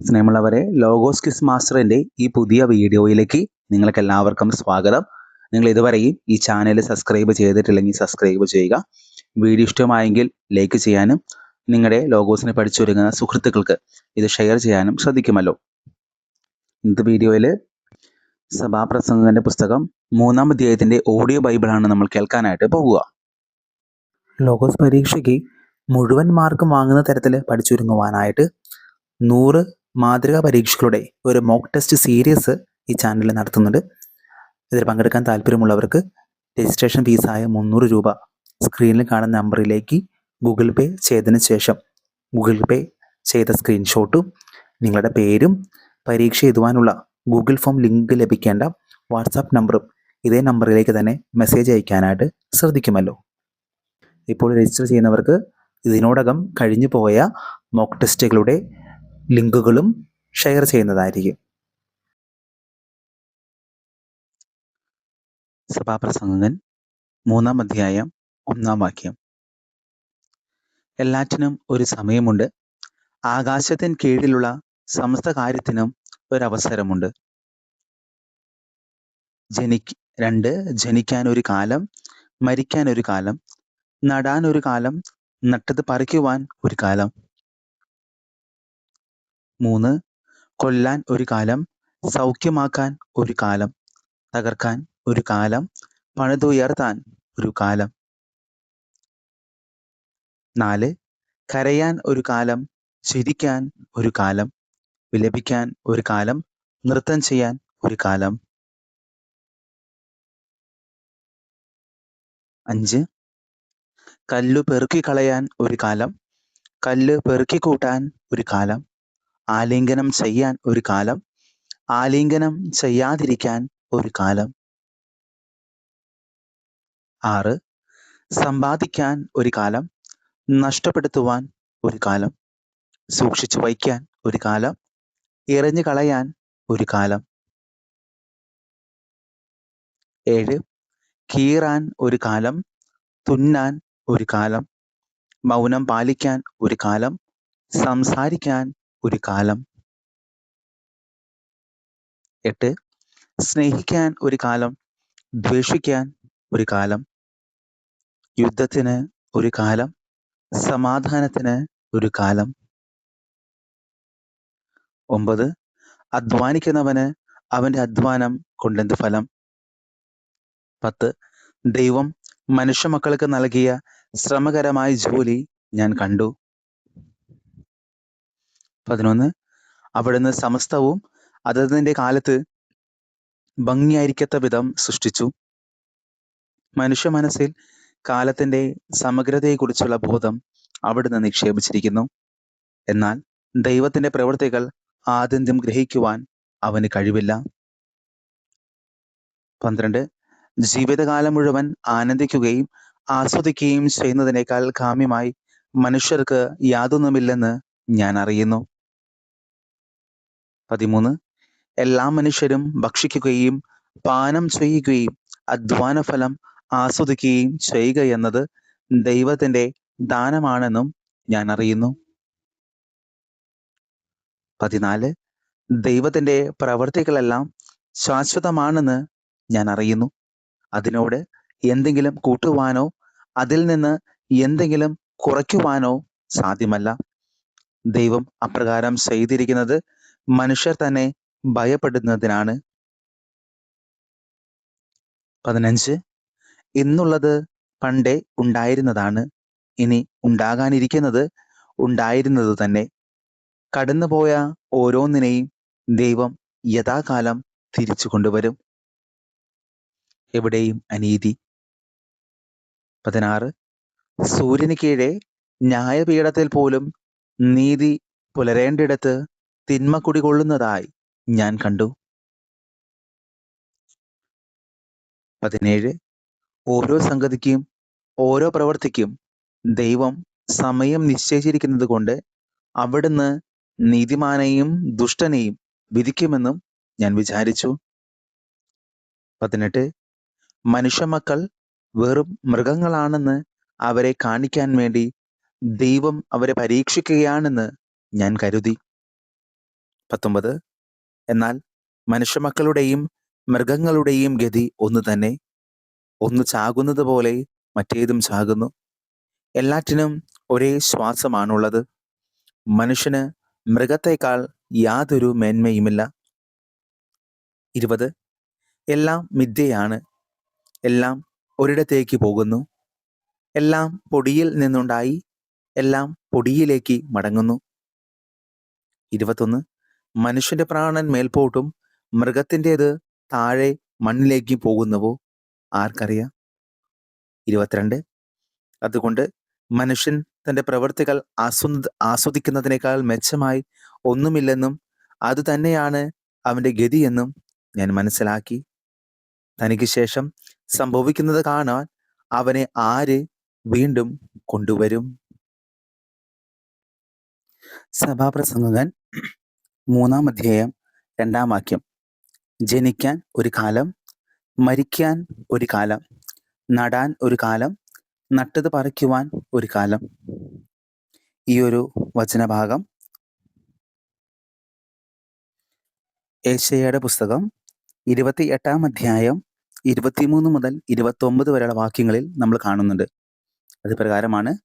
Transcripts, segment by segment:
സ്നേഹമുള്ളവരെ logos kiss മാസ്റ്ററിന്റെ ഈ പുതിയ വീഡിയോയിലേക്ക് നിങ്ങൾക്ക് എല്ലാവർക്കും സ്വാഗതം. നിങ്ങൾ ഇതുവരെയും ഈ ചാനൽ സബ്സ്ക്രൈബ് ചെയ്തിട്ടില്ലെങ്കിൽ സബ്സ്ക്രൈബ് ചെയ്യുക. വീഡിയോ ഇഷ്ടമായെങ്കിൽ ലൈക്ക് ചെയ്യാനും നിങ്ങളുടെ ലോഗോസിനെ പഠിച്ചൊരുങ്ങുന്ന സുഹൃത്തുക്കൾക്ക് ഇത് ഷെയർ ചെയ്യാനും ശ്രദ്ധിക്കുമല്ലോ. ഇന്നത്തെ വീഡിയോയിൽ സഭാപ്രസംഗന്റെ പുസ്തകം മൂന്നാം അധ്യായത്തിന്റെ ഓഡിയോ ബൈബിളാണ് നമ്മൾ കേൾക്കാനായിട്ട് പോകുക ലോഗോസ് പരീക്ഷയ്ക്ക് മുഴുവൻ മാർക്കും വാങ്ങുന്ന തരത്തിൽ പഠിച്ചൊരുങ്ങുവാനായിട്ട് നൂറ് മാതൃകാ പരീക്ഷകളുടെ ഒരു മോക്ക് ടെസ്റ്റ് സീരീസ് ഈ ചാനലിൽ നടത്തുന്നുണ്ട്. ഇതിൽ പങ്കെടുക്കാൻ താല്പര്യമുള്ളവർക്ക് രജിസ്ട്രേഷൻ ഫീസായ മുന്നൂറ് രൂപ സ്ക്രീനിൽ കാണുന്ന നമ്പറിലേക്ക് ഗൂഗിൾ പേ ചെയ്തതിന് ശേഷം ഗൂഗിൾ പേ ചെയ്ത സ്ക്രീൻഷോട്ടും നിങ്ങളുടെ പേരും പരീക്ഷ എഴുതുവാനുള്ള ഗൂഗിൾ ഫോം ലിങ്ക് ലഭിക്കേണ്ട വാട്സാപ്പ് നമ്പറും ഇതേ നമ്പറിലേക്ക് തന്നെ മെസ്സേജ് അയക്കാനായിട്ട് ശ്രദ്ധിക്കുമല്ലോ. ഇപ്പോൾ രജിസ്റ്റർ ചെയ്യുന്നവർക്ക് ഇതിനോടകം കഴിഞ്ഞു പോയ മോക്ക് ടെസ്റ്റുകളുടെ ലിങ്കുകളും ഷെയർ ചെയ്യുന്നതായിരിക്കും. സഭാപ്രസംഗൻ മൂന്നാം അധ്യായം ഒന്നാം വാക്യം. എല്ലാറ്റിനും ഒരു സമയമുണ്ട്. ആകാശത്തിന് കീഴിലുള്ള സമസ്ത കാര്യത്തിനും ഒരവസരമുണ്ട്. ജനി രണ്ട് ജനിക്കാൻ ഒരു കാലം മരിക്കാൻ ഒരു കാലം നടാൻ ഒരു കാലം നട്ടത് പറിക്കുവാൻ ഒരു കാലം. മൂന്ന് കൊല്ലാൻ ഒരു കാലം സൗഖ്യമാക്കാൻ ഒരു കാലം തകർക്കാൻ ഒരു കാലം പണിതുയർത്താൻ ഒരു കാലം. നാല് കരയാൻ ഒരു കാലം ചിരിക്കാൻ ഒരു കാലം വിലപിക്കാൻ ഒരു കാലം നൃത്തം ചെയ്യാൻ ഒരു കാലം. അഞ്ച് കല്ല് പെറുക്കി കളയാൻ ഒരു കാലം കല്ല് പെറുക്കി കൂട്ടാൻ ഒരു കാലം. ആലിംഗനം ചെയ്യാൻ ഒരു കാലം ആലിംഗനം ചെയ്യാതിരിക്കാൻ ഒരു കാലം. ആറ് സമ്പാദിക്കാൻ ഒരു കാലം നഷ്ടപ്പെടുത്തുവാൻ ഒരു കാലം സൂക്ഷിച്ചു വയ്ക്കാൻ ഒരു കാലം എറിഞ്ഞു കളയാൻ ഒരു കാലം. ഏഴ് കീറാൻ ഒരു കാലം തുന്നാൻ ഒരു കാലം മൗനം പാലിക്കാൻ ഒരു കാലം സംസാരിക്കാൻ ഒരു കാലം. എട്ട് സ്നേഹിക്കാൻ ഒരു കാലം ദ്വേഷിക്കാൻ ഒരു കാലം യുദ്ധത്തിന് ഒരു കാലം സമാധാനത്തിന് ഒരു കാലം. ഒമ്പത് അധ്വാനിക്കുന്നവന് അവന്റെ അധ്വാനം കൊണ്ടെന്ത് ഫലം? പത്ത് ദൈവം മനുഷ്യ മക്കൾക്ക് നൽകിയ ശ്രമകരമായ ജോലി ഞാൻ കണ്ടു. പതിനൊന്ന്. അവിടുന്ന് സമസ്തവും അതതിന്റെ കാലത്ത് ഭംഗിയായിരിക്കത്ത വിധം സൃഷ്ടിച്ചു. മനുഷ്യ മനസ്സിൽ കാലത്തിന്റെ സമഗ്രതയെക്കുറിച്ചുള്ള ബോധം അവിടുന്ന് നിക്ഷേപിച്ചിരിക്കുന്നു. എന്നാൽ ദൈവത്തിന്റെ പ്രവൃത്തികൾ ആദ്യം ഗ്രഹിക്കുവാൻ അവന് കഴിവില്ല. പന്ത്രണ്ട്. ജീവിതകാലം മുഴുവൻ ആനന്ദിക്കുകയും ആസ്വദിക്കുകയും ചെയ്യുന്നതിനേക്കാൾ കാമ്യമായി മനുഷ്യർക്ക് യാതൊന്നുമില്ലെന്ന് ഞാൻ അറിയുന്നു. പതിമൂന്ന്. എല്ലാ മനുഷ്യരും ഭക്ഷിക്കുകയും പാനം ചെയ്യുകയും അധ്വാന ഫലം ആസ്വദിക്കുകയും ചെയ്യുക എന്നത് ദൈവത്തിന്റെ ദാനമാണെന്നും ഞാൻ അറിയുന്നു. പതിനാല്. ദൈവത്തിന്റെ പ്രവർത്തികളെല്ലാം ശാശ്വതമാണെന്ന് ഞാൻ അറിയുന്നു. അതിനോട് എന്തെങ്കിലും കൂട്ടുവാനോ അതിൽ നിന്ന് എന്തെങ്കിലും കുറയ്ക്കുവാനോ സാധ്യമല്ല. ദൈവം അപ്രകാരം ചെയ്തിരിക്കുന്നത് മനുഷ്യർ തന്നെ ഭയപ്പെടുന്നതിനാണ്. പതിനഞ്ച് ഇന്നുള്ളത് പണ്ടേ ഉണ്ടായിരുന്നതാണ്. ഇനി ഉണ്ടാകാനിരിക്കുന്നത് ഉണ്ടായിരുന്നത് തന്നെ. കടന്നുപോയ ഓരോന്നിനെയും ദൈവം യഥാകാലം തിരിച്ചു കൊണ്ടുവരും. എവിടെയും അനീതി. പതിനാറ് സൂര്യന് കീഴെ ന്യായപീഠത്തിൽ പോലും നീതി പുലരേണ്ടിടത്ത് തിന്മ കുടികൊള്ളുന്നതായി ഞാൻ കണ്ടു. പതിനേഴ്. ഓരോ സംഗതിക്കും ഓരോ പ്രവർത്തിക്കും ദൈവം സമയം നിശ്ചയിച്ചിരിക്കുന്നത് കൊണ്ട് അവിടുന്ന് നീതിമാനെയും ദുഷ്ടനെയും വിധിക്കുമെന്നും ഞാൻ വിചാരിച്ചു. പതിനെട്ട്. മനുഷ്യമക്കൾ വെറും മൃഗങ്ങളാണെന്ന് അവരെ കാണിക്കാൻ വേണ്ടി ദൈവം അവരെ പരീക്ഷിക്കുകയാണെന്ന് ഞാൻ കരുതി. പത്തൊമ്പത്. എന്നാൽ മനുഷ്യമക്കളുടെയും മൃഗങ്ങളുടെയും ഗതി ഒന്ന് തന്നെ. ഒന്ന് ചാകുന്നത് പോലെ മറ്റേതും ചാകുന്നു. എല്ലാറ്റിനും ഒരേ ശ്വാസമാണുള്ളത്. മനുഷ്യന് മൃഗത്തേക്കാൾ യാതൊരു മേന്മയുമില്ല. ഇരുപത്. എല്ലാം മിഥ്യയാണ്. എല്ലാം ഒരിടത്തേക്ക് പോകുന്നു. എല്ലാം പൊടിയിൽ നിന്നുണ്ടായി. എല്ലാം പൊടിയിലേക്ക് മടങ്ങുന്നു. ഇരുപത്തൊന്ന്. മനുഷ്യന്റെ പ്രാണൻ മേൽപോട്ടും മൃഗത്തിന്റെത് താഴെ മണ്ണിലേക്ക് പോകുന്നുവോ? ആർക്കറിയാം? ഇരുപത്തിരണ്ട്. അതുകൊണ്ട് മനുഷ്യൻ തന്റെ പ്രവൃത്തികൾ ആസ്വ ആസ്വദിക്കുന്നതിനേക്കാൾ മെച്ചമായി ഒന്നുമില്ലെന്നും അത് തന്നെയാണ് അവന്റെ ഗതിയെന്നും ഞാൻ മനസ്സിലാക്കി. തനിക്ക് ശേഷം സംഭവിക്കുന്നത് കാണാൻ അവനെ ആര് വീണ്ടും കൊണ്ടുവരും? സഭാപ്രസംഗകൻ മൂന്നാം അധ്യായം രണ്ടാം വാക്യം. ജനിക്കാൻ ഒരു കാലം മരിക്കാൻ ഒരു കാലം നടാൻ ഒരു കാലം നട്ടത് പറിക്കുവാൻ ഒരു കാലം. ഈ ഒരു വചനഭാഗം ഏഷ്യയുടെ പുസ്തകം ഇരുപത്തി എട്ടാം അധ്യായം ഇരുപത്തിമൂന്ന് മുതൽ ഇരുപത്തൊമ്പത് വരെയുള്ള വാക്യങ്ങളിൽ നമ്മൾ കാണുന്നുണ്ട്. അത് പ്രകാരമാണ്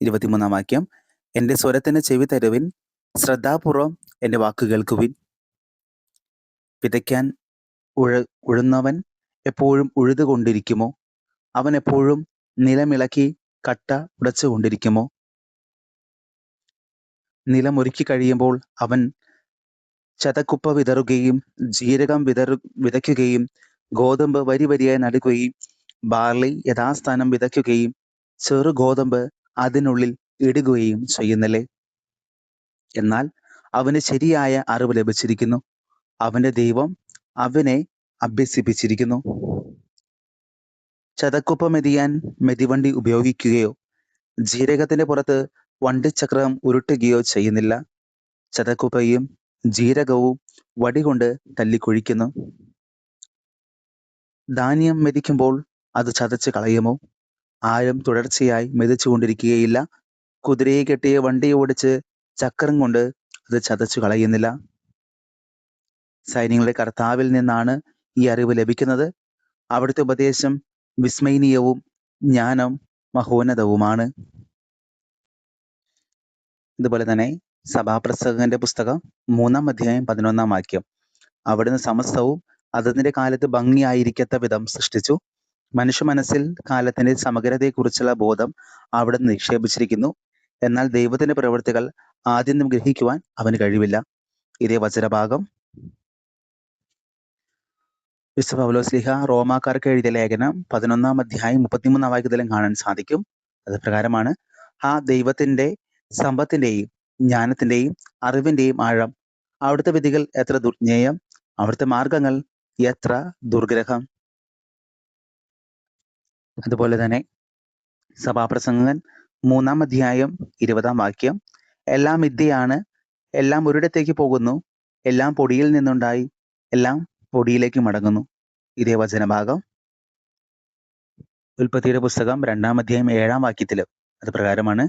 ഇരുപത്തിമൂന്നാം വാക്യം. എന്റെ സ്വരത്തിന് ചെവി തരുവിൻ ശ്രദ്ധാപൂർവം എന്റെ വാക്ക് കേൾക്കുവിൻ. വിതയ്ക്കാൻ ഉഴ ഉഴുന്നവൻ എപ്പോഴും ഉഴുതുകൊണ്ടിരിക്കുമോ? അവൻ എപ്പോഴും നിലമിളക്കി കട്ട ഉടച്ചുകൊണ്ടിരിക്കുമോ? നിലമൊരുക്കി കഴിയുമ്പോൾ അവൻ ചതക്കുപ്പ വിതറുകയും ജീരകം വിതറു വിതയ്ക്കുകയും ഗോതമ്പ് വരി വരിയായി നടുകയും ബാർലി യഥാസ്ഥാനം വിതയ്ക്കുകയും ചെറു ഗോതമ്പ് അതിനുള്ളിൽ ഇടുകയും ചെയ്യുന്നില്ലേ? എന്നാൽ അവന് ശരിയായ അറിവ് ലഭിച്ചിരിക്കുന്നു. അവന്റെ ദൈവം അവനെ അഭ്യസിപ്പിച്ചിരിക്കുന്നു. ചതക്കുപ്പ മെതിയാൻ മെതിവണ്ടി ഉപയോഗിക്കുകയോ ജീരകത്തിന്റെ പുറത്ത് വണ്ടിച്ചക്രം ഉരുട്ടുകയോ ചെയ്യുന്നില്ല. ചതക്കുപ്പയും ജീരകവും വടികൊണ്ട് തല്ലിക്കൊഴിക്കുന്നു. ധാന്യം മെതിക്കുമ്പോൾ അത് ചതച്ച് കളയുമോ? ആരും തുടർച്ചയായി മെതിച്ചുകൊണ്ടിരിക്കുകയില്ല. കുതിരയെ കെട്ടിയ വണ്ടി ഓടിച്ച് ചക്രം കൊണ്ട് അത് ചതച്ചു കളയുന്നില്ല. സൈന്യങ്ങളുടെ കർത്താവിൽ നിന്നാണ് ഈ അറിവ് ലഭിക്കുന്നത്. അവിടുത്തെ ഉപദേശം വിസ്മയനീയവും ജ്ഞാനം മഹോന്നതവുമാണ്. ഇതുപോലെ തന്നെ സഭാപ്രസംഗന്റെ പുസ്തകം മൂന്നാം അധ്യായം പതിനൊന്നാം വാക്യം. അവിടുന്ന് സമസ്തവും അതതിന്റെ കാലത്ത് ഭംഗിയായിരിക്കത്ത വിധം സൃഷ്ടിച്ചു. മനുഷ്യ മനസ്സിൽ കാലത്തിന്റെ സമഗ്രതയെക്കുറിച്ചുള്ള ബോധം അവിടെ നിക്ഷേപിച്ചിരിക്കുന്നു. എന്നാൽ ദൈവത്തിന്റെ പ്രവൃത്തികൾ ആദ്യം ഗ്രഹിക്കുവാൻ അവന് കഴിവില്ല. ഇതേ വചനഭാഗം. വിശുദ്ധ റോമാക്കാർക്ക് എഴുതിയ ലേഖനം പതിനൊന്നാം അധ്യായം മുപ്പത്തിമൂന്നാം വാക്യത്തിലും കാണാൻ സാധിക്കും. അത് പ്രകാരമാണ് ആ ദൈവത്തിന്റെ സമ്പത്തിന്റെയും ജ്ഞാനത്തിന്റെയും അറിവിന്റെയും ആഴം അവിടുത്തെ വിധികൾ എത്ര ദുർജ്ഞേയം അവിടുത്തെ മാർഗങ്ങൾ എത്ര ദുർഗ്രഹം? അതുപോലെ തന്നെ സഭാപ്രസംഗൻ മൂന്നാം അധ്യായം ഇരുപതാം വാക്യം എല്ലാം വിദ്യയാണ് എല്ലാം ഒരിടത്തേക്ക് പോകുന്നു. എല്ലാം പൊടിയിൽ നിന്നുണ്ടായി. എല്ലാം പൊടിയിലേക്ക് മടങ്ങുന്നു. ഇതേ വചനഭാഗം. ഉൽപ്പത്തിയുടെ പുസ്തകം രണ്ടാം അധ്യായം ഏഴാം വാക്യത്തിൽ. അത് പ്രകാരമാണ്.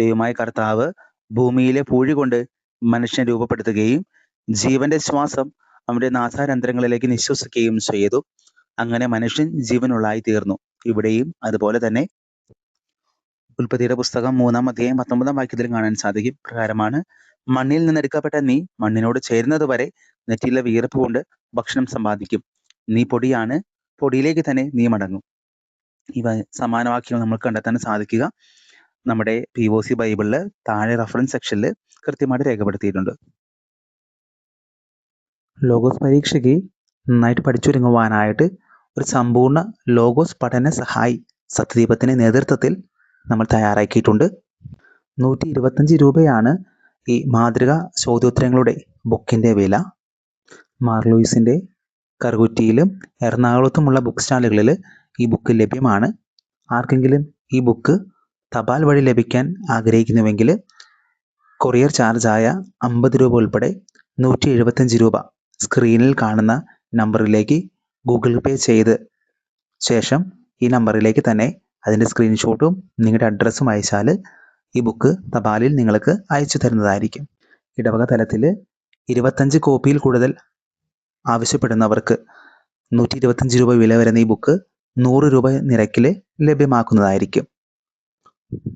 ദൈവമായ കർത്താവ് ഭൂമിയിലെ പൂഴി കൊണ്ട് മനുഷ്യനെ രൂപപ്പെടുത്തുകയും ജീവന്റെ ശ്വാസം അവന്റെ നാസാരന്ധ്രങ്ങളിലേക്ക് നിശ്വസിക്കുകയും ചെയ്തു. അങ്ങനെ മനുഷ്യൻ ജീവനുള്ളായി തീർന്നു. ഇവിടെയും അതുപോലെ തന്നെ ഉൽപ്പത്തിയുടെ പുസ്തകം മൂന്നാം അധ്യായം പത്തൊമ്പതാം വാക്യത്തിൽ കാണാൻ സാധിക്കും. പ്രകാരമാണ് മണ്ണിൽ നിന്നെടുക്കപ്പെട്ട നീ മണ്ണിനോട് ചേരുന്നത് വരെ നെറ്റിയിലെ വിയർപ്പ് കൊണ്ട് ഭക്ഷണം സമ്പാദിക്കും. നീ പൊടിയാണ് പൊടിയിലേക്ക് തന്നെ നീ മടങ്ങും. ഇവ സമാനവാക്യങ്ങൾ നമ്മൾ കണ്ടെത്താൻ സാധിക്കുക. നമ്മുടെ പി ഒ സി ബൈബിളിൽ താഴെ റഫറൻസ് സെക്ഷനിൽ കൃത്യമായിട്ട് രേഖപ്പെടുത്തിയിട്ടുണ്ട്. ലോഗോസ് പരീക്ഷയ്ക്ക് നന്നായിട്ട് പഠിച്ചൊരുങ്ങുവാനായിട്ട് ഒരു സമ്പൂർണ ലോഗോസ് പഠന സഹായി സത്യദീപത്തിന്റെ നേതൃത്വത്തിൽ നമ്മൾ തയ്യാറാക്കിയിട്ടുണ്ട്. നൂറ്റി ഇരുപത്തഞ്ച് രൂപയാണ് ഈ മാതൃക ചോദ്യോത്തരങ്ങളുടെ ബുക്കിന്റെ വില. മാർലൂയിസിന്റെ കറുകുറ്റിയിലും എറണാകുളത്തുമുള്ള ബുക്ക് സ്റ്റാളുകളിൽ ഈ ബുക്ക് ലഭ്യമാണ്. ആർക്കെങ്കിലും ഈ ബുക്ക് തപാൽ വഴി ലഭിക്കാൻ ആഗ്രഹിക്കുന്നുവെങ്കിൽ കൊറിയർ ചാർജായ അമ്പത് രൂപ ഉൾപ്പെടെ നൂറ്റി എഴുപത്തഞ്ച് രൂപ സ്ക്രീനിൽ കാണുന്ന നമ്പറിലേക്ക് ഗൂഗിൾ പേ ചെയ്ത് ശേഷം ഈ നമ്പറിലേക്ക് തന്നെ അതിന്റെ സ്ക്രീൻഷോട്ടും നിങ്ങളുടെ അഡ്രസ്സും അയച്ചാൽ ഈ ബുക്ക് തപാലിൽ നിങ്ങൾക്ക് അയച്ചു തരുന്നതായിരിക്കും. ഇടവക തലത്തിൽ ഇരുപത്തഞ്ച് കോപ്പിയിൽ കൂടുതൽ ആവശ്യപ്പെടുന്നവർക്ക് നൂറ്റി ഇരുപത്തഞ്ച് രൂപ വില വരുന്ന ഈ ബുക്ക് നൂറ് രൂപ നിരക്കിൽ ലഭ്യമാക്കുന്നതായിരിക്കും.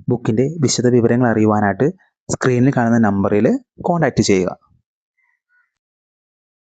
ബുക്കിന്റെ വിശദ വിവരങ്ങൾ അറിയുവാനായിട്ട് സ്ക്രീനിൽ കാണുന്ന നമ്പറിൽ കോൺടാക്റ്റ് ചെയ്യുക.